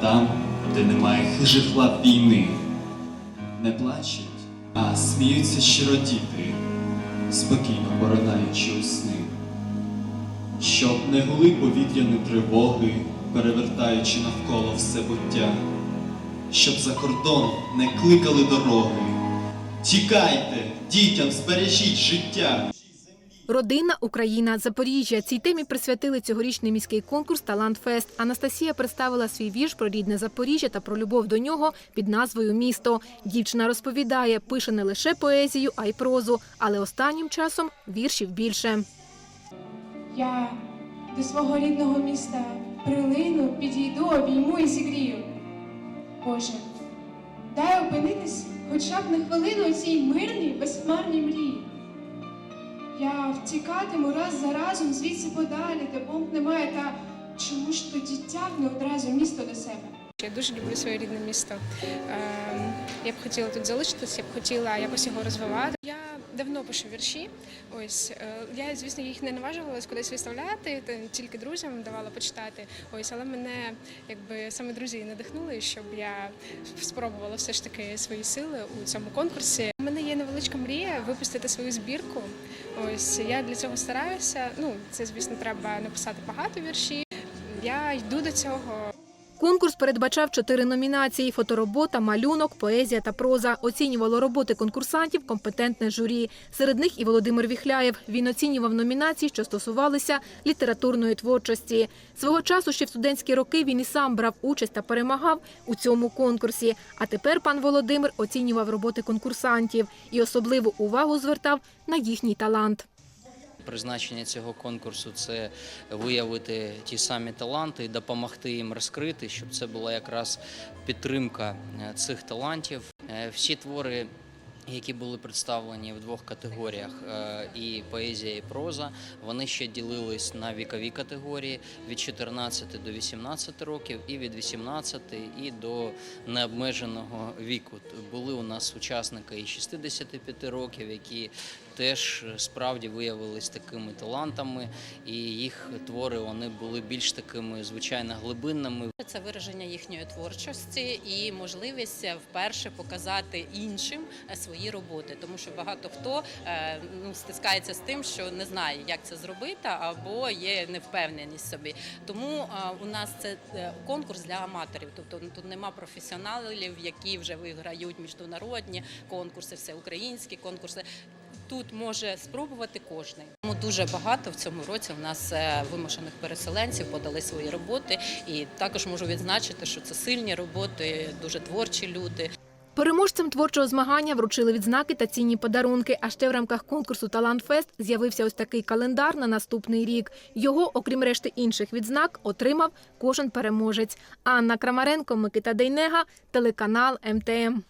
там, де немає хижих лап війни. Не плачуть, а сміються щиро діти, спокійно поронаючи у сни. Щоб не гули повітряні тривоги, перевертаючи навколо все буття, щоб за кордон не кликали дороги. Тікайте, дітям збережіть життя. Родина, Україна, Запоріжжя. Цій темі присвятили цьогорічний міський конкурс Талант Фест. Анастасія представила свій вірш про рідне Запоріжжя та про любов до нього під назвою Місто. Дівчина розповідає, пише не лише поезію, а й прозу, але останнім часом віршів більше. Я до свого рідного міста прилину, підійду, обійму і зігрію. Боже, дай опинитись хоча б на хвилину у цій мирній, безхмарній мрії. Я втікатиму раз за разом звідси подалі, де бомб немає, та чому ж тоді тягне одразу місто до себе? Я дуже люблю своє рідне місто. Ем, Я б хотіла тут залишитися, я б хотіла якось його розвивати. Я давно пишу вірші. Ось е, я, звісно, їх не наважувалась кудись виставляти, тільки друзям давала почитати. Ось, але мене якби саме друзі надихнули, щоб я спробувала все ж таки свої сили у цьому конкурсі. У мене є невеличка мрія випустити свою збірку. Ось я для цього стараюся. Ну, це, звісно, треба написати багато віршів. Я йду до цього. Конкурс передбачав чотири номінації: фоторобота, малюнок, поезія та проза. Оцінювало роботи конкурсантів компетентне журі. Серед них і Володимир Віхляєв. Він оцінював номінації, що стосувалися літературної творчості. Свого часу ще в студентські роки він і сам брав участь та перемагав у цьому конкурсі. А тепер пан Володимир оцінював роботи конкурсантів і особливу увагу звертав на їхній талант. Призначення цього конкурсу це виявити ті самі таланти і допомогти їм розкрити, щоб це була якраз підтримка е, цих талантів. Е, Всі твори. Які були представлені в двох категоріях е, і поезія, і проза. Вони ще ділились на вікові категорії від 14 до 18 років, і від 18 і до необмеженого віку. Були у нас учасники і 65 років, які теж справді виявились такими талантами, і їх твори вони були більш такими звичайно глибинними. Це вираження їхньої творчості і можливість вперше показати іншим е, свої роботи, тому що багато хто е, ну, стискається з тим, що не знає, як це зробити, або є невпевненість собі. Тому е, у нас це е, конкурс для аматорів, тобто ну, тут нема професіоналів, які вже виграють міжнародні конкурси, всеукраїнські конкурси. Тут може спробувати кожний. Дуже багато в цьому році у нас е, вимушених переселенців подали свої роботи, і також можу відзначити, що це сильні роботи, дуже творчі люди. Переможцям творчого змагання вручили відзнаки та цінні подарунки. А ще в рамках конкурсу Талант Фест з'явився ось такий календар на наступний рік. Його, окрім решти інших відзнак, отримав кожен переможець. Анна Крамаренко, Микита Дейнега, телеканал МТМ.